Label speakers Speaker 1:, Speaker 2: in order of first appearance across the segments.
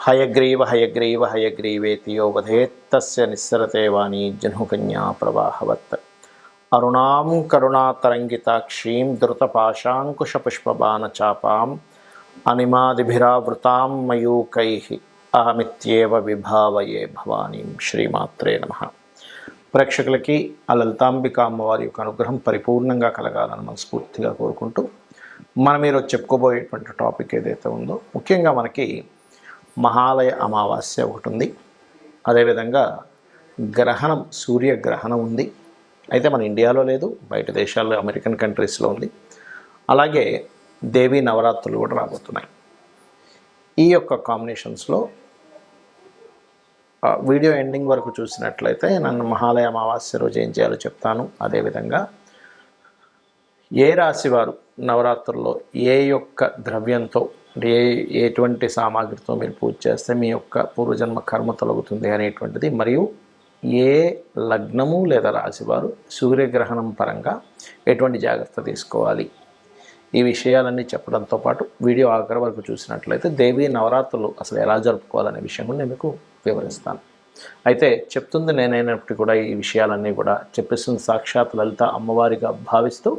Speaker 1: హయగ్రీవ హయగ్రీవ హయగ్రీవేతియో వధేత్తస్య నిస్సరతే వాణీ జనుకన్యా ప్రవాహవత్ అరుణాం కరుణాతరంగితాక్షీం ధృతపాశాంకుశపుష్పబాణచాపాం అనిమాదిభిరావృతాం మయూకై అహమిత్యేవ విభావయే భవానీం శ్రీమాత్రే నమ. ప్రేక్షకులకి ఆ లలితాంబిక అమ్మవారి యొక్క అనుగ్రహం పరిపూర్ణంగా కలగాలని మనస్ఫూర్తిగా కోరుకుంటూ మనం ఈరోజు చెప్పుకోబోయేటువంటి టాపిక్ ఏదైతే ఉందో ముఖ్యంగా మనకి మహాలయ అమావాస్య ఒకటి ఉంది అదేవిధంగా గ్రహణం సూర్యగ్రహణం ఉంది. అయితే మన ఇండియాలో లేదు బయట దేశాల్లో అమెరికన్ కంట్రీస్లో ఉంది. అలాగే దేవీ నవరాత్రులు కూడా రాబోతున్నాయి. ఈ యొక్క కాంబినేషన్స్లో వీడియో ఎండింగ్ వరకు చూసినట్లయితే నన్ను మహాలయ అమావాస్య రోజు ఏం చేయాలో చెప్తాను. అదేవిధంగా ఏ రాశి వారు నవరాత్రుల్లో ఏ యొక్క ద్రవ్యంతో అంటే ఏ ఎటువంటి సామాగ్రితో మీరు పూజ చేస్తే మీ యొక్క పూర్వజన్మ కర్మ తొలగుతుంది అనేటువంటిది. మరియు ఏ లగ్నము లేదా రాశివారు సూర్యగ్రహణం పరంగా ఎటువంటి జాగ్రత్త తీసుకోవాలి? ఈ విషయాలన్నీ చెప్పడంతో పాటు వీడియో ఆఖరి వరకు చూసినట్లయితే దేవీ నవరాత్రులు అసలు ఎలా జరుపుకోవాలనే విషయం కూడా నేను మీకు వివరిస్తాను. అయితే చెప్తుంది నేనైనప్పటికీ కూడా ఈ విషయాలన్నీ కూడా చెప్పిస్తుంది సాక్షాత్ లలిత అమ్మవారిగా భావిస్తూ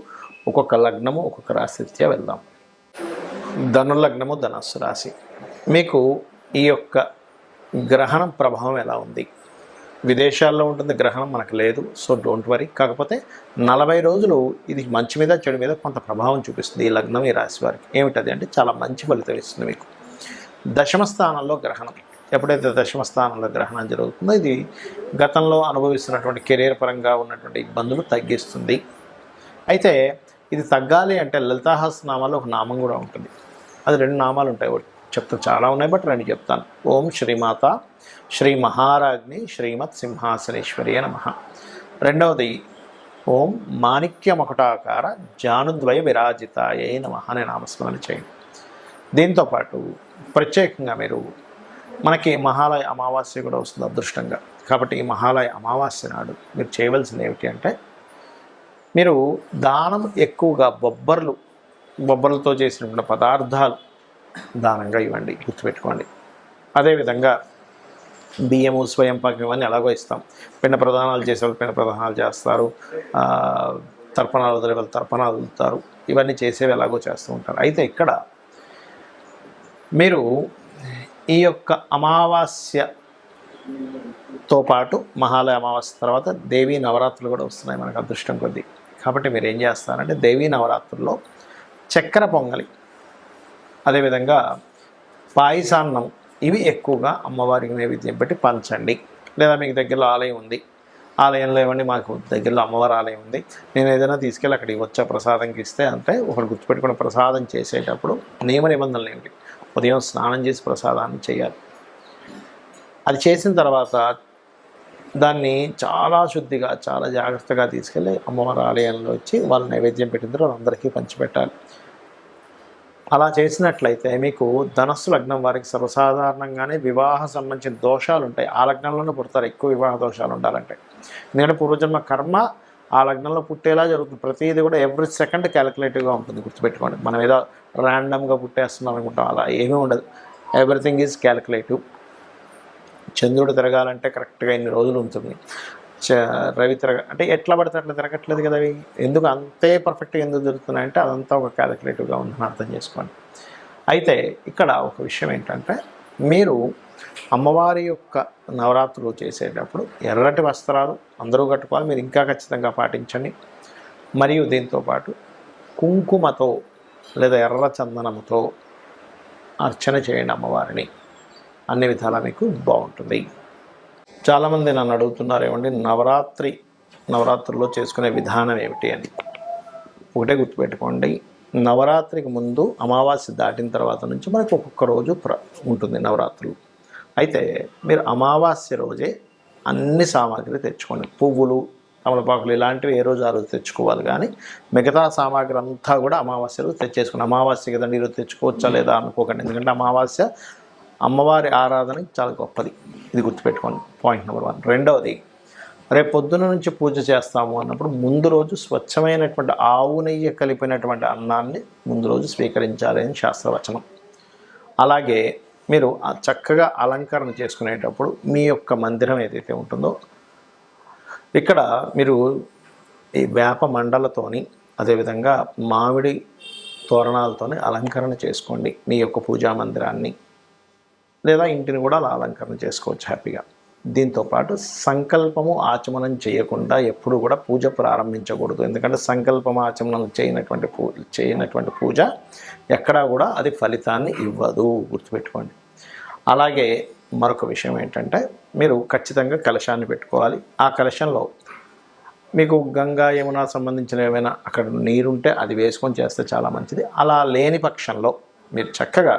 Speaker 1: ఒక్కొక్క లగ్నము ఒక్కొక్క రాశిత్యా వెళ్దాం. ధనులగ్నము ధనస్సు రాశి. మీకు ఈ యొక్క గ్రహణం ప్రభావం ఎలా ఉంది? విదేశాల్లో ఉంటుంది గ్రహణం మనకు లేదు సో డోంట్ వరీ. కాకపోతే నలభై రోజులు ఇది మంచి మీద చెడు మీద కొంత ప్రభావం చూపిస్తుంది ఈ లగ్నం ఈ రాశి వారికి. ఏమిటది అంటే చాలా మంచి ఫలితం ఇస్తుంది మీకు. దశమ స్థానంలో గ్రహణం. ఎప్పుడైతే దశమ స్థానంలో గ్రహణం జరుగుతుందో ఇది గతంలో అనుభవిస్తున్నటువంటి కెరీర్ పరంగా ఉన్నటువంటి ఇబ్బందులు తగ్గిస్తుంది. అయితే ఇది తగ్గాలి అంటే లలితాహస్నామాలో ఒక నామం కూడా ఉంటుంది. అది రెండు నామాలు ఉంటాయి. ఒకటి చెప్తాను చాలా ఉన్నాయి బట్ రెండు చెప్తాను. ఓం శ్రీమాత శ్రీ మహారాజ్ని శ్రీమత్ సింహాసనేశ్వరి నమ. రెండవది ఓం మాణిక్య మకుటాకార జానుద్వయ విరాజితాయే నమ అనే నామస్మరణ చేయండి. దీంతోపాటు ప్రత్యేకంగా మీరు మనకి మహాలయ అమావాస్య కూడా వస్తుంది అదృష్టంగా. కాబట్టి ఈ మహాలయ అమావాస్య నాడు మీరు చేయవలసింది ఏమిటి అంటే మీరు దానం ఎక్కువగా బొబ్బర్లు బొబ్బర్లతో చేసినటువంటి పదార్థాలు దానంగా ఇవ్వండి గుర్తుపెట్టుకోండి. అదేవిధంగా బియ్యము స్వయం పాకం ఇవన్నీ ఎలాగో ఇస్తాం. పిండ ప్రధానాలు చేసేవాళ్ళు పిండ ప్రధానాలు చేస్తారు. తర్పణాలు వదిలే వాళ్ళు తర్పణాలు వదులుతారు. ఇవన్నీ చేసేవి ఎలాగో చేస్తూ ఉంటారు. అయితే ఇక్కడ మీరు ఈ యొక్క అమావాస్యతో పాటు మహాలయ అమావాస్య తర్వాత దేవీ నవరాత్రులు కూడా వస్తున్నాయి. మనకు అదృష్టం కొద్దీ. కాబట్టి మీరు ఏం చేస్తారంటే దేవీ నవరాత్రుల్లో చక్కెర పొంగలి అదేవిధంగా పాయసాన్నం ఇవి ఎక్కువగా అమ్మవారికి నైవేద్యం పెట్టి పంచండి. లేదా మీకు దగ్గరలో ఆలయం ఉంది. ఆలయంలో ఇవ్వండి మాకు దగ్గరలో అమ్మవారి ఆలయం ఉంది. నేను ఏదైనా తీసుకెళ్ళి అక్కడికి వచ్చా ప్రసాదంకి ఇస్తే అంటే ఒకటి గుర్తుపెట్టుకుని ప్రసాదం చేసేటప్పుడు నియమ నిబంధనలు ఏమిటి? ఉదయం స్నానం చేసి ప్రసాదాన్ని చేయాలి. అది చేసిన తర్వాత దాన్ని చాలా శుద్ధిగా చాలా జాగ్రత్తగా తీసుకెళ్ళి అమ్మవారి ఆలయంలో వచ్చి వాళ్ళు నైవేద్యం పెట్టిన తర్వాత అందరికీ పంచిపెట్టాలి. అలా చేసినట్లయితే మీకు ధనస్సు లగ్నం వారికి సర్వసాధారణంగానే వివాహ సంబంధించిన దోషాలు ఉంటాయి ఆ లగ్నంలోనే పుడతారు. ఎక్కువ వివాహ దోషాలు ఉండాలంటే ఎందుకంటే పూర్వజన్మ కర్మ ఆ లగ్నంలో పుట్టేలా జరుగుతుంది. ప్రతిదీ కూడా ఎవ్రీ సెకండ్ క్యాలిక్యులేటివ్గా ఉంటుంది. గుర్తుపెట్టుకోండి. మనం ఏదో ర్యాండమ్గా పుట్టేస్తున్నాం అనుకుంటాం అలా ఏమీ ఉండదు. Everything is calculative. చంద్రుడు తిరగాలంటే కరెక్ట్గా ఇన్ని రోజులు ఉంటుంది. చ రవి తిరగ అంటే ఎట్లా పడితే అట్లా తిరగట్లేదు కదా అవి? ఎందుకు అంతే పర్ఫెక్ట్గా ఎందుకు జరుగుతున్నాయంటే అదంతా ఒక క్యాలిక్యులేటివ్గా ఉందని అర్థం చేసుకోండి. అయితే ఇక్కడ ఒక విషయం ఏంటంటే మీరు అమ్మవారి యొక్క నవరాత్రులు చేసేటప్పుడు ఎర్రటి వస్త్రాలు అందరూ కట్టుకోవాలి. మీరు ఇంకా ఖచ్చితంగా పాటించండి. మరియు దీంతోపాటు కుంకుమతో లేదా ఎర్ర చందనంతో అర్చన చేయండి అమ్మవారిని. అన్ని విధాలా మీకు బాగుంటుంది. చాలామంది నన్ను అడుగుతున్నారు ఏమండి నవరాత్రి నవరాత్రుల్లో చేసుకునే విధానం ఏమిటి అని. ఒకటే గుర్తుపెట్టుకోండి నవరాత్రికి ముందు అమావాస్య దాటిన తర్వాత నుంచి మనకు ఒక్కొక్క రోజు ప్ర ఉంటుంది నవరాత్రులు. అయితే మీరు అమావాస్య రోజే అన్ని సామాగ్రి తెచ్చుకోండి. పువ్వులు తమలపాకులు ఇలాంటివి ఏ రోజు ఆ రోజు తెచ్చుకోవాలి కానీ మిగతా సామాగ్రి అంతా కూడా అమావాస్య రోజు తెచ్చేసుకుని అమావాస్య కదండి ఈరోజు తెచ్చుకోవచ్చా లేదా అనుకోకండి. ఎందుకంటే అమావాస్య అమ్మవారి ఆరాధన చాలా గొప్పది. ఇది గుర్తుపెట్టుకోండి. పాయింట్ నెంబర్ వన్ రెండవది రేపు పొద్దున నుంచి పూజ చేస్తాము అన్నప్పుడు ముందు రోజు స్వచ్ఛమైనటువంటి ఆవు నెయ్యి కలిపినటువంటి అన్నాన్ని ముందు రోజు స్వీకరించాలి అని శాస్త్రవచనం. అలాగే మీరు చక్కగా అలంకరణ చేసుకునేటప్పుడు మీ యొక్క మందిరం ఏదైతే ఉంటుందో ఇక్కడ మీరు ఈ వేప మండలతోని అదేవిధంగా మామిడి తోరణాలతోని అలంకరణ చేసుకోండి. మీ యొక్క పూజా మందిరాన్ని. లేదా ఇంటిని కూడా అలా అలంకరణ చేసుకోవచ్చు హ్యాపీగా. దీంతో పాటు సంకల్పము ఆచమనం చేయకుండా ఎప్పుడు కూడా పూజ ప్రారంభించకూడదు. ఎందుకంటే సంకల్పం ఆచమనం చేయనటువంటి పూ చేయనటువంటి పూజ ఎక్కడా కూడా అది ఫలితాన్ని ఇవ్వదు. గుర్తుపెట్టుకోండి. అలాగే మరొక విషయం ఏంటంటే మీరు ఖచ్చితంగా కలశాన్ని పెట్టుకోవాలి. ఆ కలశంలో మీకు గంగా యమున సంబంధించిన ఏమైనా అక్కడ నీరుంటే అది వేసుకొని చేస్తే చాలా మంచిది. అలా లేని పక్షంలో మీరు చక్కగా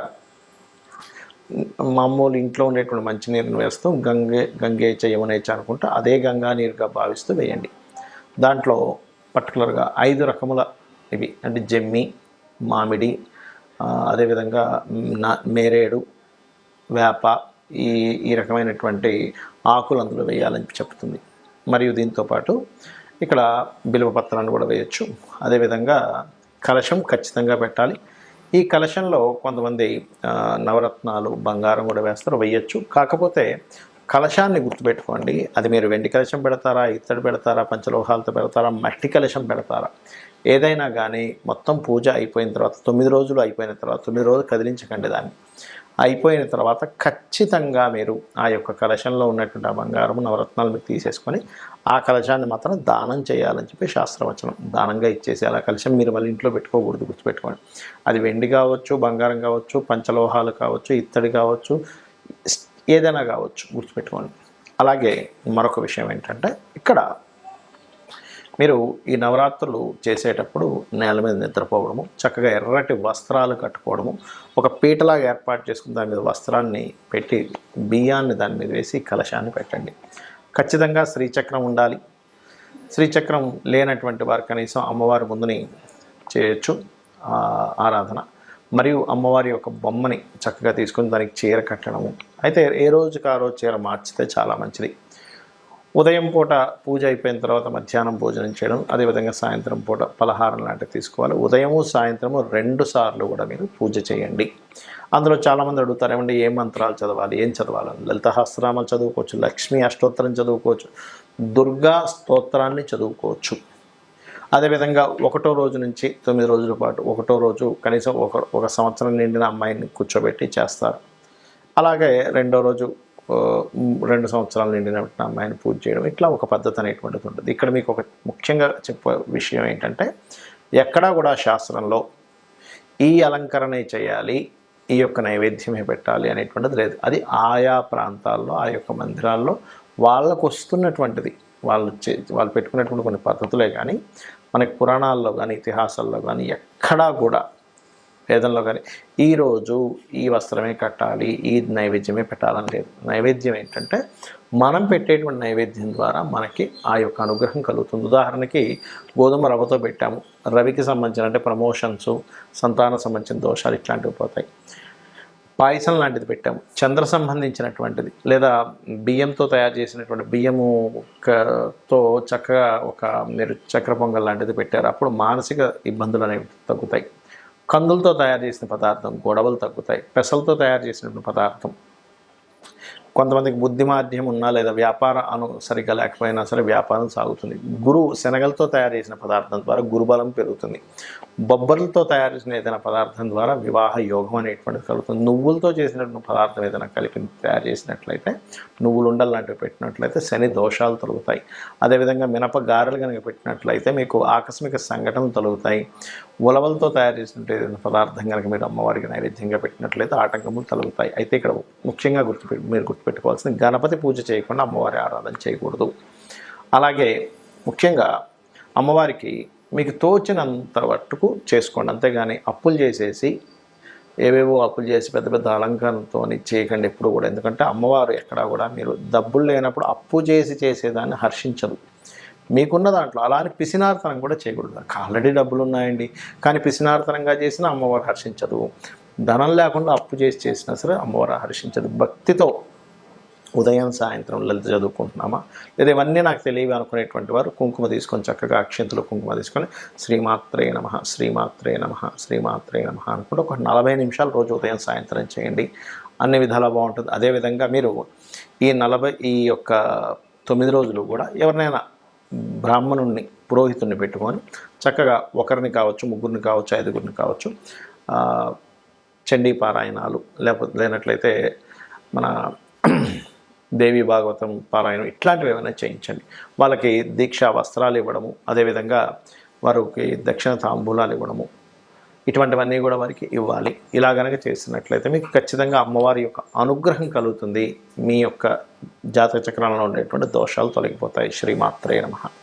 Speaker 1: మామూలు ఇంట్లో ఉండేటువంటి మంచినీరుని వేస్తూ గంగే గంగేచ యమునేచ అనుకుంటూ అదే గంగా నీరుగా భావిస్తూ వేయండి. దాంట్లో పర్టికులర్గా ఐదు రకముల ఇవి అంటే జమ్మి మామిడి అదేవిధంగా నా మేరేడు వేప ఈ ఈ రకమైనటువంటి ఆకులు అందులో వేయాలని చెప్తుంది. మరియు దీంతో పాటు ఇక్కడ బిలువ పత్రాన్ని కూడా వేయచ్చు. అదేవిధంగా కలశం ఖచ్చితంగా పెట్టాలి. ఈ కలశంలో కొంతమంది నవరత్నాలు బంగారం కూడా వేస్తారు వేయచ్చు కాకపోతే కలశాన్ని గుర్తుపెట్టుకోండి. అది మీరు వెండి కలశం పెడతారా ఇత్తడి పెడతారా పంచలోహాలతో పెడతారా మట్టి కలశం పెడతారా? ఏదైనా కానీ మొత్తం పూజ అయిపోయిన తర్వాత తొమ్మిది రోజులు అయిపోయిన తర్వాత తొమ్మిది రోజులు కదిలించకండి దాన్ని. అయిపోయిన తర్వాత ఖచ్చితంగా మీరు ఆ యొక్క కలశంలో ఉన్నటువంటి ఆ బంగారం నవరత్నాలు మీరు తీసేసుకొని ఆ కలశాన్ని మాత్రం దానం చేయాలని చెప్పి శాస్త్రవచనం. దానంగా ఇచ్చేసి అలా కలశం మీరు మళ్ళీ ఇంట్లో పెట్టుకోకూడదు గుర్తుపెట్టుకోండి. అది వెండి కావచ్చు బంగారం కావచ్చు పంచలోహాలు కావచ్చు ఇత్తడి కావచ్చు ఏదైనా కావచ్చు గుర్తుపెట్టుకోండి. అలాగే మరొక విషయం ఏంటంటే ఇక్కడ మీరు ఈ నవరాత్రులు చేసేటప్పుడు నేల మీద నిద్రపోవడము చక్కగా ఎర్రటి వస్త్రాలు కట్టుకోవడము ఒక పీటలాగా ఏర్పాటు చేసుకుని దాని మీద వస్త్రాన్ని పెట్టి బియ్యాన్ని దాని మీద వేసి కలశాన్ని పెట్టండి. ఖచ్చితంగా శ్రీచక్రం ఉండాలి. శ్రీచక్రం లేనటువంటి వారు కనీసం అమ్మవారి ముందుని చేయొచ్చు ఆరాధన. మరియు అమ్మవారి యొక్క బొమ్మని చక్కగా తీసుకొని దానికి చీర కట్టడము. అయితే ఏ రోజుకి ఆ రోజు చీర మార్చితే చాలా మంచిది. ఉదయం పూట పూజ అయిపోయిన తర్వాత మధ్యాహ్నం భోజనం చేయడం అదేవిధంగా సాయంత్రం పూట పలహారం లాంటివి తీసుకోవాలి. ఉదయము సాయంత్రము రెండు సార్లు కూడా మీరు పూజ చేయండి. అందులో చాలామంది అడుగుతారు ఏమండి ఏ మంత్రాలు చదవాలి ఏం చదవాలి? లలిత హస్తనామాలు చదువుకోవచ్చు లక్ష్మీ అష్టోత్తరం చదువుకోవచ్చు దుర్గా స్తోత్రాన్ని చదువుకోవచ్చు. అదేవిధంగా ఒకటో రోజు నుంచి తొమ్మిది రోజుల పాటు ఒకటో రోజు కనీసం ఒక ఒక సంవత్సరం నిండిన అమ్మాయిని కూర్చోబెట్టి చేస్తారు. అలాగే రెండో రోజు రెండు సంవత్సరాలు నిండిన అమ్మాయిని పూజ చేయడం ఇట్లా ఒక పద్ధతి అనేటువంటిది ఉంటుంది. ఇక్కడ మీకు ఒక ముఖ్యంగా చెప్పే విషయం ఏంటంటే ఎక్కడా కూడా శాస్త్రంలో ఈ అలంకరణే చేయాలి ఈ యొక్క నైవేద్యమే పెట్టాలి అనేటువంటిది లేదు. అది ఆయా ప్రాంతాల్లో ఆ యొక్క మందిరాల్లో వాళ్ళకు వస్తున్నటువంటిది. వాళ్ళు చే వాళ్ళు పెట్టుకున్నటువంటి కొన్ని పద్ధతులే కానీ మనకి పురాణాల్లో కానీ ఇతిహాసాల్లో కానీ ఎక్కడా కూడా వేదంలో కానీ ఈరోజు ఈ వస్త్రమే కట్టాలి ఈ నైవేద్యమే పెట్టాలని లేదు. నైవేద్యం ఏంటంటే మనం పెట్టేటువంటి నైవేద్యం ద్వారా మనకి ఆ యొక్క అనుగ్రహం కలుగుతుంది. ఉదాహరణకి గోధుమ రవ్వతో పెట్టాము. రవికి సంబంధించిన అంటే ప్రమోషన్స్ సంతాన సంబంధించిన దోషాలు ఇట్లాంటివి పోతాయి. పాయసం లాంటిది పెట్టాము. చంద్ర సంబంధించినటువంటిది లేదా బియ్యంతో తయారు చేసినటువంటి బియ్యము తో చక్కగా ఒక మీరు చక్ర పొంగల్ లాంటిది పెట్టారు. అప్పుడు మానసిక ఇబ్బందులు అనేవి తగ్గుతాయి. కందులతో తయారు చేసిన పదార్థం గొడవలు తగ్గుతాయి పెసలతో తయారు చేసినటువంటి పదార్థం. కొంతమందికి బుద్ధి మాధ్యం ఉన్నా లేదా వ్యాపార అను సరిగ్గా లేకపోయినా సరే వ్యాపారం సాగుతుంది. గురువు శనగలతో తయారు చేసిన పదార్థం ద్వారా గురుబలం పెరుగుతుంది. బొబ్బర్లతో తయారు చేసిన ఏదైనా పదార్థం ద్వారా వివాహ యోగం అనేటువంటిది కలుగుతుంది. నువ్వులతో చేసినటువంటి పదార్థం ఏదైనా కలిపి తయారు చేసినట్లయితే నువ్వులు ఉండలు లాంటివి పెట్టినట్లయితే శని దోషాలు తొలుగుతాయి. అదేవిధంగా మినప గారెలు కనుక పెట్టినట్లయితే మీకు ఆకస్మిక సంఘటనలు తొలుగుతాయి. ఉలవలతో తయారు చేసినట్టు ఏదైనా పదార్థం కనుక మీరు అమ్మవారికి నైవేద్యంగా పెట్టినట్లయితే ఆటంకములు తొలుగుతాయి. అయితే ఇక్కడ ముఖ్యంగా గుర్తుపెట్టి మీరు గుర్తుపెట్టుకోవాల్సింది గణపతి పూజ చేయకుండా అమ్మవారి ఆరాధన చేయకూడదు. అలాగే ముఖ్యంగా అమ్మవారికి మీకు తోచినంత మట్టుకు చేసుకోండి. అంతేగాని అప్పులు చేసేసి ఏవేవో అప్పులు చేసి పెద్ద పెద్ద అలంకారంతో చేయకండి ఎప్పుడు కూడా. ఎందుకంటే అమ్మవారు ఎక్కడా కూడా మీరు డబ్బులు లేనప్పుడు అప్పు చేసి చేసేదాన్ని హర్షించదు మీకున్న దాంట్లో అలానే పిసినార్తనం కూడా చేయకూడదు. ఆల్రెడీ డబ్బులు ఉన్నాయండి. కానీ పిసినార్తనంగా చేసినా అమ్మవారు హర్షించదు. ధనం లేకుండా అప్పు చేసి చేసినా సరే అమ్మవారు హర్షించదు. భక్తితో ఉదయం సాయంత్రం లలిత చదువుకుంటున్నామా? లేదా ఇవన్నీ నాకు తెలియవి అనుకునేటువంటి వారు కుంకుమ తీసుకొని చక్కగా అక్షింతలు కుంకుమ తీసుకొని శ్రీమాత్రే నమ శ్రీమాత్రే నమ శ్రీమాత్రే నమ అనుకుంటే ఒక నలభై నిమిషాలు రోజు ఉదయం సాయంత్రం చేయండి. అన్ని విధాలా బాగుంటుంది. అదేవిధంగా మీరు ఈ నలభై ఈ యొక్క తొమ్మిది రోజులు కూడా ఎవరినైనా బ్రాహ్మణుణ్ణి పురోహితుడిని పెట్టుకొని చక్కగా ఒకరిని కావచ్చు ముగ్గురిని కావచ్చు ఐదుగురిని కావచ్చు చండీ పారాయణాలు లేకపోతే లేనట్లయితే మన దేవి భాగవతం పారాయణం ఇట్లాంటివి ఏమైనా చేయించండి. వాళ్ళకి దీక్షా వస్త్రాలు ఇవ్వడము అదేవిధంగా వారికి దక్షిణ తాంబూలాలు ఇవ్వడము ఇటువంటివన్నీ కూడా వారికి ఇవ్వాలి. ఇలా కనుక చేసినట్లయితే మీకు ఖచ్చితంగా అమ్మవారి యొక్క అనుగ్రహం కలుగుతుంది. మీ యొక్క జాతక చక్రంలో ఉండేటువంటి దోషాలు తొలగిపోతాయి. శ్రీమాత్రే నమః.